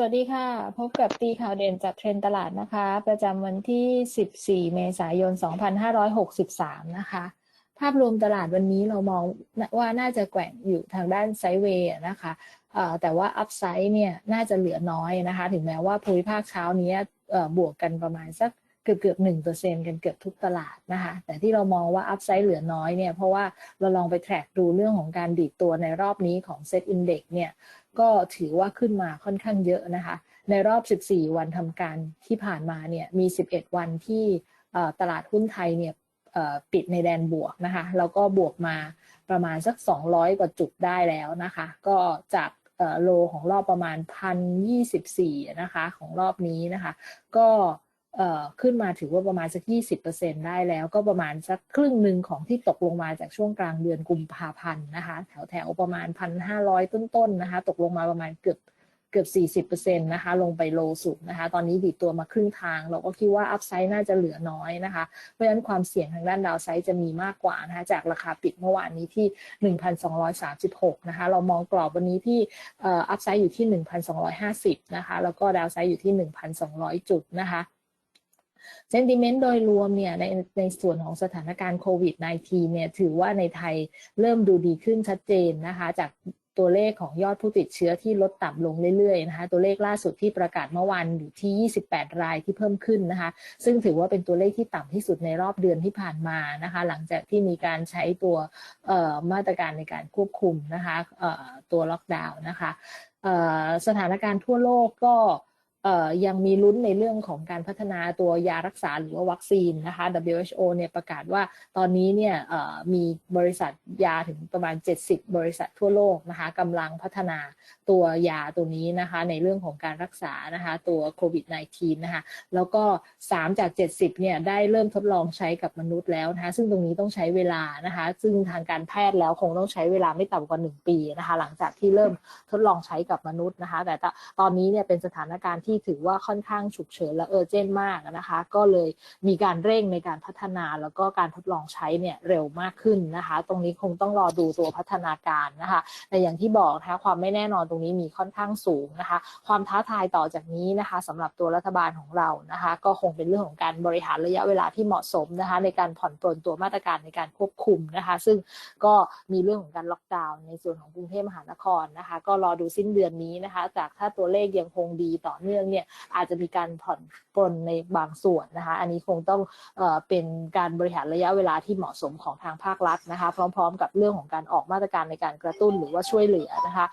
สวัสดีค่ะ พบกับตีข่าวเด่นจากเทรนตลาดนะคะ ประจำวันที่ 14 เมษายน 2563 นะคะ ภาพรวมตลาดวันนี้เรามองว่าน่าจะแกว่งอยู่ทางด้านไซด์เวย์นะคะแต่ว่าอัพไซด์เนี่ยน่าจะเหลือน้อยนะคะ ถึงแม้ว่าภูมิภาคเช้านี้บวกกันประมาณสักเกือบเกือบหนึ่งเปอร์เซ็นกันเกือบทุกตลาดนะคะ แต่ที่เรามองว่าอัพไซด์เหลือน้อยเนี่ยเพราะว่าเราลองไปแทร็กดูเรื่องของการดีดตัวในรอบนี้ของเซ็ตอินเด็กเนี่ย ก็ถือว่าขึ้นมาค่อนข้างเยอะนะคะ ในรอบ 14 วันทำการที่ผ่านมาเนี่ยมี 11 วันที่ตลาดหุ้นไทยเนี่ยปิดในแดนบวกนะคะ แล้วก็บวกมาประมาณสัก 200 กว่าจุดได้แล้วนะคะ ก็จากโลของรอบประมาณ 1,024 นะคะ ของรอบนี้นะคะ ก็ ขึ้นมาถือว่าประมาณสัก 20%ได้แล้ว ก็ประมาณสักครึ่งหนึ่งของที่ตกลงมาจากช่วงกลางเดือนกุมภาพันธ์นะคะ แถวแถวประมาณ 1,500 ต้นๆนะคะ ตกลงมาประมาณเกือบเกือบ 40%นะคะ ลงไปโลสุดนะคะ ตอนนี้ดีตัวมาครึ่งทาง เราก็คิดว่าอัพไซด์น่าจะเหลือน้อยนะคะ เพราะฉะนั้นความเสี่ยงทางด้านดาวไซด์จะมีมากกว่านะคะ จากราคาปิดเมื่อวานนี้ที่ 1,236 นะคะ เรามองกรอบวันนี้ที่อัพไซด์อยู่ที่ 1,250 นะคะ แล้วก็ดาวไซด์อยู่ที่ 1,200 จุดนะคะ เซนติเมนต์โดยรวมเนี่ยในในส่วนของสถานการณ์โควิด -19 เนี่ยถือว่าในไทยเริ่มดูดีขึ้นชัดเจนนะคะ จากตัวเลขของยอดผู้ติดเชื้อที่ลดต่ำลงเรื่อยๆนะคะ ตัวเลขล่าสุดที่ประกาศเมื่อวานอยู่ที่ 28 รายที่เพิ่มขึ้นนะคะ ซึ่งถือว่าเป็นตัวเลขที่ต่ำที่สุดในรอบเดือนที่ผ่านมานะคะ หลังจากที่มีการใช้ตัวมาตรการในการควบคุมนะคะตัวล็อกดาวน์นะคะสถานการณ์ทั่วโลกก็ ยังมีลุ้นในเรื่องของการพัฒนาตัวยารักษาหรือว่าวัคซีนนะคะ WHO เนี่ยประกาศว่าตอนนี้เนี่ยมีบริษัทยาถึงประมาณ 70 บริษัททั่วโลกนะคะกำลังพัฒนาตัวยาตัวนี้นะคะในเรื่องของการรักษานะคะตัวโควิด -19 นะคะแล้วก็ 3 จาก 70 เนี่ยได้เริ่มทดลองใช้กับมนุษย์แล้วนะคะซึ่งตรงนี้ต้องใช้เวลานะคะ ซึ่งทางการแพทย์แล้วคงต้องใช้เวลาไม่ต่ำกว่า 1 ปีนะคะหลังจากที่เริ่มทดลองใช้กับมนุษย์นะคะแต่ตอนนี้เนี่ยเป็นสถานการณ์ที่ถือว่าค่อนข้างฉุกเฉินและเออร์เจนมากนะคะ ก็เลยมีการเร่งในการพัฒนาแล้วก็การทดลองใช้เนี่ยเร็วมากขึ้นนะคะ ตรงนี้คงต้องรอดูตัวพัฒนาการนะคะแต่อย่างที่บอกนะคะความไม่แน่นอนตรงนี้มีค่อนข้างสูงนะคะ ความท้าทายต่อจากนี้นะคะสำหรับตัวรัฐบาลของเรานะคะ ก็คงเป็นเรื่องของการบริหารระยะเวลาที่เหมาะสมนะคะ ในการผ่อนปลนตัวมาตรการในการควบคุมนะคะ ซึ่งก็มีเรื่องของการล็อกดาวน์ในส่วนของกรุงเทพมหานครนะคะ ก็รอดูสิ้นเดือนนี้นะคะ จากถ้าตัวเลขยังคงดีต่อเนื่องเนี่ยอาจจะมีการผ่อนปลนในบางส่วนนะคะ อันนี้คงต้องเอเป็นการบริหารระยะเวลาที่เหมาะสมของทางภาครัฐนะคะ พร้อม ๆ กับเรื่องของการออกมาตรการในการกระตุ้นหรือว่าช่วยเหลือนะคะ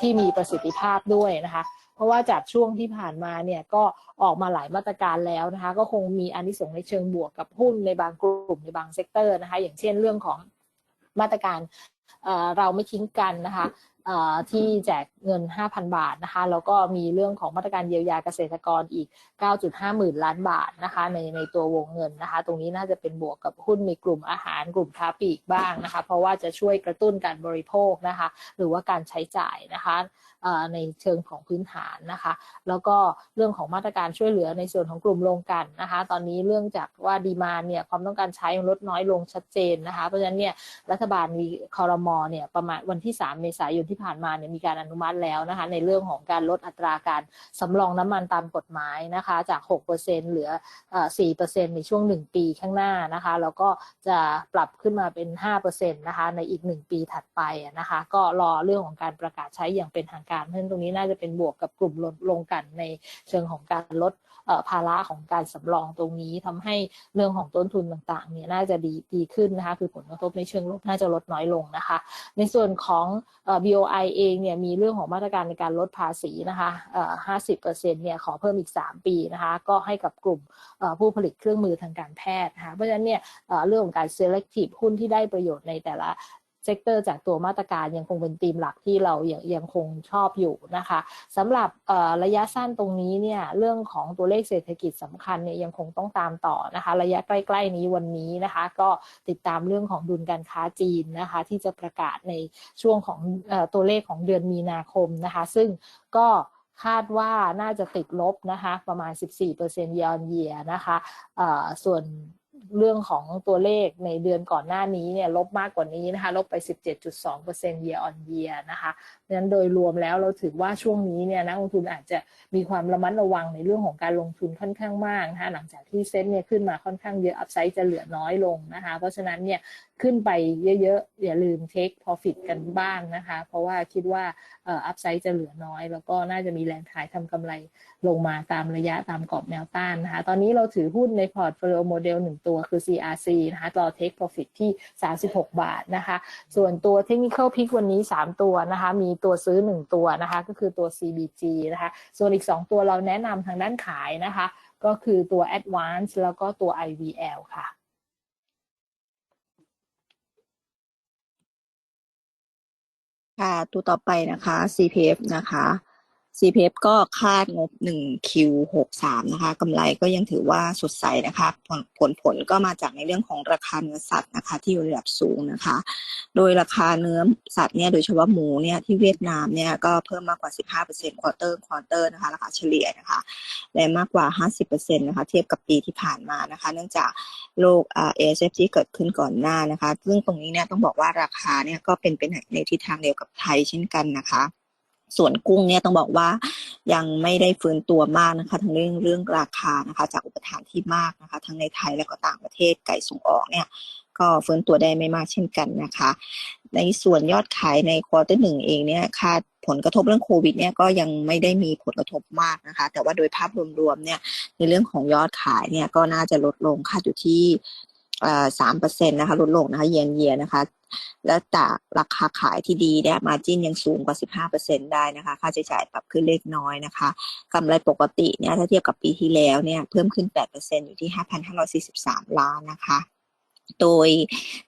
ที่มีประสิทธิภาพด้วยนะคะเพราะว่าจากช่วงที่ผ่านมาเนี่ยก็ออกมาหลายมาตรการแล้วนะคะ ก็คงมีอนที่ส่งในเชิงบวกกับหุ้นในบางกลุ่มในบางเซกเตอร์นะคะ อย่างเช่นเรื่องของมาตรการเราไม่ทิ้งกันนะคะ ที่แจกเงิน 5,000 บาทนะคะแล้วก็มีเรื่องของมาตรการเยียวยาเกษตรกรอีก 9.5 หมื่นล้านบาทนะคะในในตัววงเงินนะคะ ตรงนี้น่าจะเป็นบวกกับหุ้นในกลุ่มอาหารกลุ่มค้าปลีกบ้างนะคะ เพราะว่าจะช่วยกระตุ้นการบริโภคนะคะ หรือว่าการใช้จ่ายนะคะในเชิงของพื้นฐานนะคะ แล้วก็เรื่องของมาตรการช่วยเหลือในส่วนของกลุ่มโรงกันนะคะ ตอนนี้เรื่องจากว่าดีมาเนี่ยความต้องการใช้ลดน้อยลงชัดเจนนะคะ เพราะฉะนั้นเนี่ยรัฐบาลมีคอรมอเนี่ยประมาณวันที่ 3 เมษายนที่ผ่านมาเนี่ยมีการอนุมัติแล้วนะคะ ในเรื่องของการลดอัตราการสำรองน้ำมันตามกฎหมายนะคะ จาก 6%เหลือ 4%ในช่วง 1 ปีข้างหน้านะคะ แล้วก็จะปรับขึ้นมาเป็น 5%นะคะ ในอีก 1 ปีถัดไปนะคะ ก็รอเรื่องของการประกาศใช้อย่างเป็นทางการ เพราะฉะนั้นตรงนี้น่าจะเป็นบวกกับกลุ่มลดลงกันในเชิงของการลดภาระของการสำรองตรงนี้ทำให้เรื่องของต้นทุนต่างๆเนี่ยน่าจะดีดีขึ้นนะคะ คือผลกระทบในเชิงลบน่าจะลดน้อยลงนะคะ ในส่วนของ BOI เองเนี่ยมีเรื่องของมาตรการในการลดภาษีนะคะ50%เนี่ยขอเพิ่มอีก 3 ปีนะคะก็ให้กับกลุ่มผู้ผลิตเครื่องมือทางการแพทย์นะคะเพราะฉะนั้นเนี่ยเรื่องของการ selective หุ้นที่ได้ประโยชน์ในแต่ละ เซกเตอร์จากตัวมาตรการยังคงเป็นธีมหลักที่เรายังยังคงชอบอยู่นะคะสำหรับระยะสั้นตรงนี้เนี่ยเรื่องของตัวเลขเศรษฐกิจสำคัญเนี่ยยังคงต้องตามต่อนะคะ ระยะใกล้ ๆ นี้วันนี้นะคะ ก็ติดตามเรื่องของดุลการค้าจีนนะคะ ที่จะประกาศในช่วงของตัวเลขของเดือนมีนาคมนะคะ ซึ่งก็คาดว่าน่าจะติดลบนะคะ ประมาณ 14%เยอนเยียนะคะส่วน เรื่องของตัวเลขในเดือนก่อนหน้านี้เนี่ยลบมากกว่านี้นะคะ ลบไป 17.2% year on year นะคะเพราะฉะนั้นโดยรวมแล้วเราถือว่าช่วงนี้เนี่ยนักลงทุนอาจจะมีความระมัดระวังในเรื่องของการลงทุนค่อนข้างมากนะคะหลังจากที่เซ็ตเนี่ยขึ้นมาค่อนข้างเยอะอัพไซด์จะเหลือน้อยลงนะคะ เพราะฉะนั้นเนี่ยขึ้นไปเยอะๆ อย่าลืม take profit กันบ้างนะคะ เพราะว่าคิดว่าอัพไซด์จะเหลือน้อย แล้วก็น่าจะมีแรงขายทำกำไรลงมาตามระยะตามกรอบแนวต้านนะคะ ตอนนี้เราถือหุ้นในพอร์ตโฟลิโอโมเดลหนึ่งตัวัวคือ CRC นะคะรอ take profit ที่ 36 บาทนะคะ ส่วนตัว technical pick วันนี้ 3 ตัวนะคะ มีตัวซื้อ 1 ตัวนะคะ ก็คือตัว CBG นะคะ ส่วนอีก 2 ตัวเราแนะนำทางด้านขายนะคะ ก็คือตัว Advance แล้วก็ตัว IVL ค่ะค่ะตัวต่อไปนะคะ CPF นะคะ CPF ก็คาดงบ 1Q63 นะคะกำไรก็ยังถือว่าสดใสนะคะผลผลผลก็มาจากในเรื่องของราคาเนื้อสัตว์นะคะ ที่อยู่ระดับสูงนะคะ โดยราคาเนื้อสัตว์เนี่ยโดยเฉพาะหมูเนี่ยที่เวียดนามเนี่ยก็เพิ่มมากกว่า 15%ควอเตอร์ควอเตอร์นะคะราคาเฉลี่ยนะคะ และมากกว่า 50%นะคะเทียบกับปีที่ผ่านมานะคะ เนื่องจากโรคเอชที่เกิดขึ้นก่อนหน้านะคะ ซึ่งตรงนี้เนี่ยต้องบอกว่าราคาเนี่ยก็เป็นไปในทิศทางเดียวกับไทยเช่นกันนะคะ ส่วนกุ้งเนี่ยต้องบอกว่ายังไม่ได้ฟื้นตัวมากนะคะทั้งเรื่องเรื่องราคานะคะ จากอุปทานที่มากนะคะ ทั้งในไทยและก็ต่างประเทศไก่ส่งออกเนี่ยก็ฟื้นตัวได้ไม่มากเช่นกันนะคะ ในส่วนยอดขายในควอเตอร์หนึ่งเองเนี่ยคาดผลกระทบเรื่องโควิดเนี่ยก็ยังไม่ได้มีผลกระทบมากนะคะ แต่ว่าโดยภาพรวมๆเนี่ยในเรื่องของยอดขายเนี่ยก็น่าจะลดลงคาดอยู่ที่สามเปอร์เซ็นต์นะคะลดลงนะคะเยียนเยียนะคะ แล้วจากราคาขายที่ดีเนี่ยมาจิ้นยังสูงกว่า 15%ได้นะคะ ค่าใช้จ่ายปรับขึ้นเล็กน้อยนะคะกำไรปกติเนี่ยถ้าเทียบกับปีที่แล้วเนี่ยเพิ่มขึ้น 8%อยู่ที่ 5,543 ล้านนะคะ โดย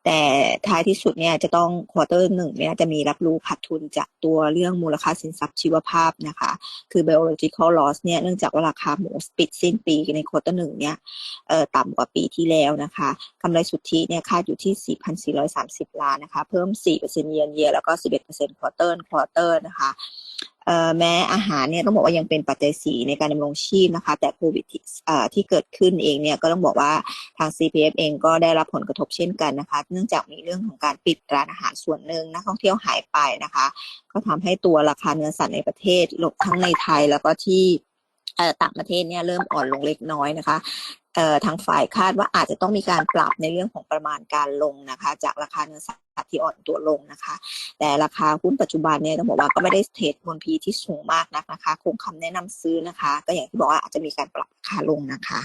แต่ท้ายที่สุดเนี่ยจะต้องควอเตอร์หนึ่งเนี่ยจะมีรับรู้ขาดทุนจากตัวเรื่องมูลค่าสินทรัพย์ชีวภาพนะคะ คือ biological loss เนี่ยเนื่องจากว่าราคาหมูปิดสิ้นปีในควอเตอร์หนึ่งเนี่ยต่ำกว่าปีที่แล้วนะคะกำไรสุทธิเนี่ยคาดอยู่ที่ 4,430 ล้านนะคะ เพิ่ม 4%เยียนเยียแล้วก็ 11%ควอเตอร์ควอเตอร์นะคะ แม้อาหารเนี่ยต้องบอกว่ายังเป็นปัจจัยสีในการดำรงชีพนะคะ แต่โควิดที่เอ่อที่เกิดขึ้นเองเนี่ยก็ต้องบอกว่าทาง CPF เองก็ได้รับผลกระทบเช่นกันนะคะ เนื่องจากมีเรื่องของการปิดร้านอาหารส่วนหนึ่งนักท่องเที่ยวหายไปนะคะ ก็ทำให้ตัวราคาเนื้อสัตว์ในประเทศลดทั้งในไทยแล้วก็ที่ต่างประเทศเนี่ยเริ่มอ่อนลงเล็กน้อยนะคะทางฝ่ายคาดว่าอาจจะต้องมีการปรับในเรื่องของประมาณการลงนะคะ จากราคาเนื้อสัตว์ ที่อ่อนตัวลงนะคะ แต่ราคาหุ้นปัจจุบันเนี่ยต้องบอกว่าก็ไม่ได้เทรดบนพีที่สูงมากนักนะคะ คงคำแนะนำซื้อนะคะ ก็อย่างที่บอกว่าอาจจะมีการปรับราคาลงนะคะ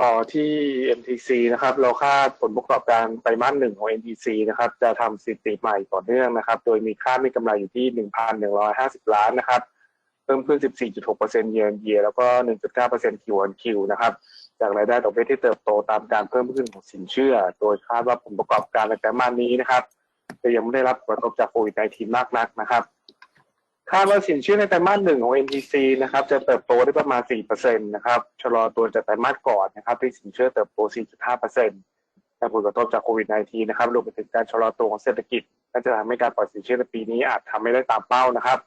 ต่อที่ MTC นะครับ เราคาดผลประกอบการไตรมาสหนึ่งของ MTC นะครับ จะทำสถิติใหม่ต่อเนื่องนะครับ โดยมีค่ามีกำไรอยู่ที่ 1,150 ล้านนะครับ เพิ่มขึ้น 14.6%เยือนเยียแล้วก็ 1.9% Q on Q นะครับ จากรายได้ต่อเบี้ยที่เติบโตตามการเพิ่มขึ้นของสินเชื่อ โดยคาดว่าผลประกอบการในไตรมาสนี้นะครับจะยังไม่ได้รับผลกระทบจากโควิด -19 มากนักนะครับคาดว่าสินเชื่อในไตรมาสหนึ่งของ MTC นะครับจะเติบโตได้ประมาณ 4%นะครับชะลอตัวจากไตรมาสก่อนนะครับที่สินเชื่อเติบโต 4.5%แต่ผลกระทบจากโควิด -19 นะครับรวมไปถึงการชะลอตัวของเศรษฐกิจก็จะทำให้การปล่อยสินเชื่อในปีนี้อาจทำไม่ได้ตามเป้านะครับ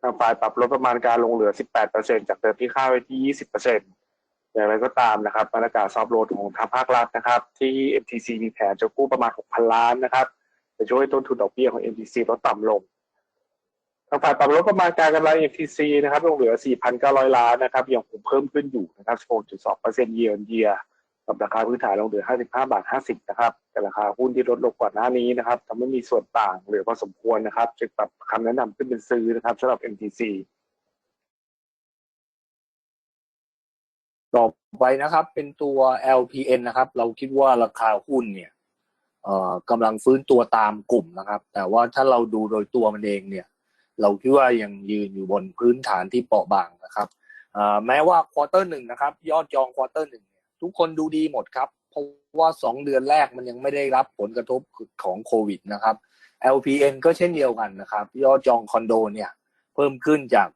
ทางฝ่ายปรับลดประมาณการลงเหลือ 18%จากเดิมที่คาดไว้ที่ 20% อย่างไรก็ตามนะครับมาตรการซอฟโลดของทางภาครัฐนะครับ ที่ MTC มีแผนจะกู้ประมาณ 6,000 ล้านนะครับจะช่วยให้ต้นทุนดอกเบี้ยของ MTC ลดต่ำลงทางฝ่ายปรับลดประมาณการกำไร MTC นะครับลงเหลือ 4,900 ล้านนะครับยังคงเพิ่มขึ้นอยู่นะครับ16.2% year on year กับราคาพื้นฐานลงเหลือ 55 บาท 50 นะครับ แต่ราคาหุ้นที่ลดลงก่อนหน้านี้นะครับทำให้มีส่วนต่างเหลือพอสมควรนะครับ จึงปรับคำแนะนำขึ้นเป็นซื้อนะครับสำหรับ MTC ต่อไปนะครับ เป็นตัว LPN นะครับ เราคิดว่าราคาหุ้นเนี่ยเอ่อกำลังฟื้นตัวตามกลุ่มนะครับ แต่ว่าถ้าเราดูโดยตัวมันเองเนี่ย เราคิดว่ายังยืนอยู่บนพื้นฐานที่เปราะบางนะครับอ่าแม้ว่าควอเตอร์หนึ่งนะครับ ยอดจองควอเตอร์หนึ่งทุกคนดูดีหมดครับ เพราะว่าสองเดือนแรกมันยังไม่ได้รับผลกระทบของโควิดนะครับ LPN ก็เช่นเดียวกันนะครับ ยอดจองคอนโดเนี่ย เพิ่มขึ้นจาก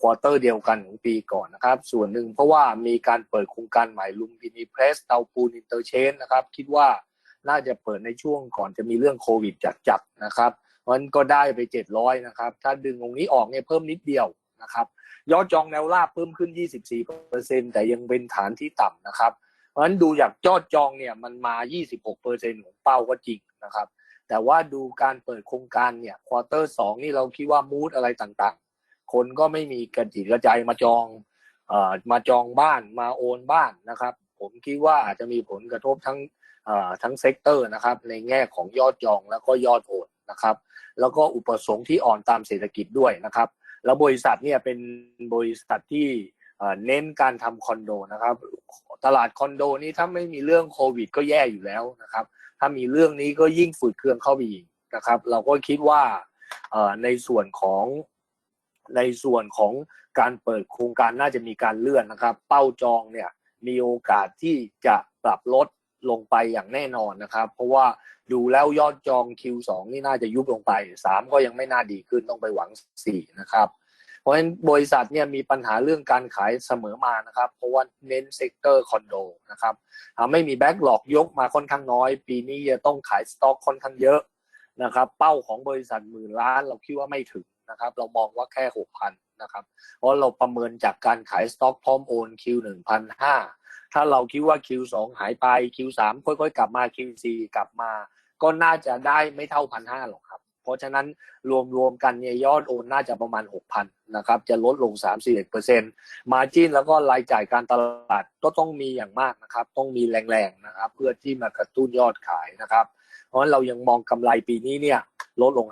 ควอเตอร์เดียวกันของปีก่อนนะครับ ส่วนหนึ่งเพราะว่ามีการเปิดโครงการใหม่ลุมพินีเพรสเตาปูนอินเตอร์เชนนะครับ คิดว่าน่าจะเปิดในช่วงก่อนจะมีเรื่องโควิดจัดๆนะครับมันก็ได้ไป 700 นะครับ ถ้าดึงตรงนี้ออกเนี่ยเพิ่มนิดเดียวนะครับยอดจองแนวราบเพิ่มขึ้น 24%แต่ยังเป็นฐานที่ต่ำนะครับ เพราะฉะนั้นดูจากยอดจองเนี่ยมันมา 26%ของเป้าก็จริงนะครับ แต่ว่าดูการเปิดโครงการเนี่ยควอเตอร์สองนี่เราคิดว่ามูดอะไรต่าง คนก็ไม่มีกระจิตกระใจมาจองอมาจองบ้านมาโอนบ้านนะครับ ผมคิดว่าอาจจะมีผลกระทบทั้งทั้งเซกเตอร์นะครับ ในแง่ของยอดจองแล้วก็ยอดโอนนะครับ แล้วก็อุปสงค์ที่อ่อนตามเศรษฐกิจด้วยนะครับ แล้วบริษัทเนี่ยเป็นบริษัทที่เน้นการทำคอนโดนะครับ ตลาดคอนโดนี้ถ้าไม่มีเรื่องโควิด ก็แย่อยู่แล้วนะครับ ถ้ามีเรื่องนี้ก็ยิ่งฝืดเคืองเข้าไปอีกนะครับ เราก็คิดว่าในส่วนของ ในส่วนของการเปิดโครงการน่าจะมีการเลื่อนนะครับ เป้าจองเนี่ยมีโอกาสที่จะปรับลดลงไปอย่างแน่นอนนะครับ เพราะว่าดูแล้วยอดจอง Q2 นี่น่าจะยุบลงไป 3 ก็ยังไม่น่าดีขึ้นต้องไปหวัง 4 นะครับ เพราะฉะนั้นบริษัทเนี่ยมีปัญหาเรื่องการขายเสมอมานะครับ เพราะว่าเน้นเซกเตอร์คอนโดนะครับไม่มีแบ็กหลอกยกมาค่อนข้างน้อย ปีนี้จะต้องขายสต็อกค่อนข้างเยอะนะครับ เป้าของบริษัทหมื่นล้านเราคิดว่าไม่ถึง นะครับ เรามองว่าแค่หกพันนะครับ เพราะเราประเมินจากการขายสต็อกพร้อมโอน Q หนึ่งพันห้าถ้าเราคิดว่า Q สองหายไป Q สามค่อยๆ กลับมา Q สี่กลับมา ก็น่าจะได้ไม่เท่าพันห้าหรอกครับ เพราะฉะนั้นรวมๆกันเนี่ยยอดโอนน่าจะประมาณ 6,000นะครับ จะลดลง31%มาจิ้นแล้วก็รายจ่ายการตลาดก็ต้องมีอย่างมากนะครับ ต้องมีแรงๆนะครับ เพื่อที่มากระตุ้นยอดขายนะครับ เพราะฉะนั้นเรายังมองกำไรปีนี้เนี่ย ลดลง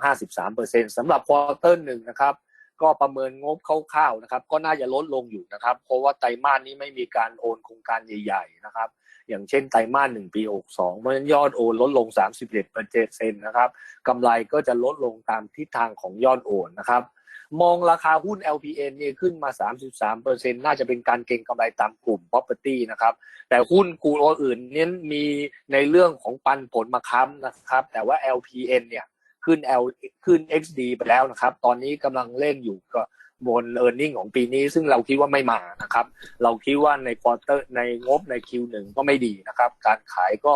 53%สำหรับควอเตอร์หนึ่งนะครับ ก็ประเมินงบคร่าวๆนะครับ ก็น่าจะลดลงอยู่นะครับ เพราะว่าไตรมาสนี้ไม่มีการโอนโครงการใหญ่ ๆ นะครับ อย่างเช่นไตรมาสหนึ่งปี62เพราะฉะนั้นยอดโอนลดลง 31เปอร์เซ็นต์นะครับกำไรก็จะลดลงตามทิศทางของยอดโอนนะครับมองราคาหุ้น LPN เนี่ยขึ้นมา 33เปอร์เซ็นต์น่าจะเป็นการเก็งกำไรตามกลุ่ม property นะครับ แต่หุ้นกลุ่มอื่นเน้นมีในเรื่องของปันผลมาค้ำนะครับ แต่ว่า LPN เนี่ย ขึ้น L ขึ้น XD ไปแล้วนะครับ ตอนนี้กำลังเล่นอยู่ก็บน e a r n i n g ของปีนี้ ซึ่งเราคิดว่าไม่มานะครับ เราคิดว่าในควอเตอร์ในงบใน Q1 ก็ไม่ดีนะครับ การขายก็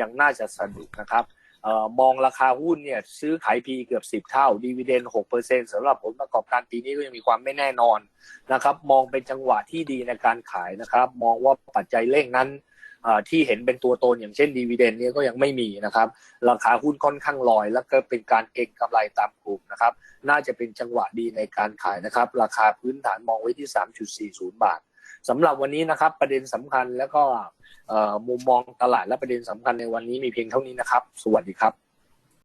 ยังน่าจะสนุกนะครับออมองราคาหุ้นเนี่ยซื้อขาย P เกือบ 10 เท่าดีเวเดน6%สำหรับผลประกอบการปีนี้ก็ยังมีความไม่แน่นอนนะครับ มองเป็นจังหวะที่ดีในการขายนะครับ มองว่าปัจจัยเร่งนั้น ที่เห็นเป็นตัวตนอย่างเช่นดีเวเดนเนี่ยก็ยังไม่มีนะครับ ราคาหุ้นค่อนข้างลอย แล้วก็เป็นการเก็งกำไรตามกลุ่มนะครับ น่าจะเป็นจังหวะดีในการขายนะครับ ราคาพื้นฐานมองไว้ที่ 3.40 บาทสำหรับวันนี้นะครับ ประเด็นสำคัญแล้วก็มุมมองตลาดและประเด็นสำคัญในวันนี้มีเพียงเท่านี้นะครับ สวัสดีครับ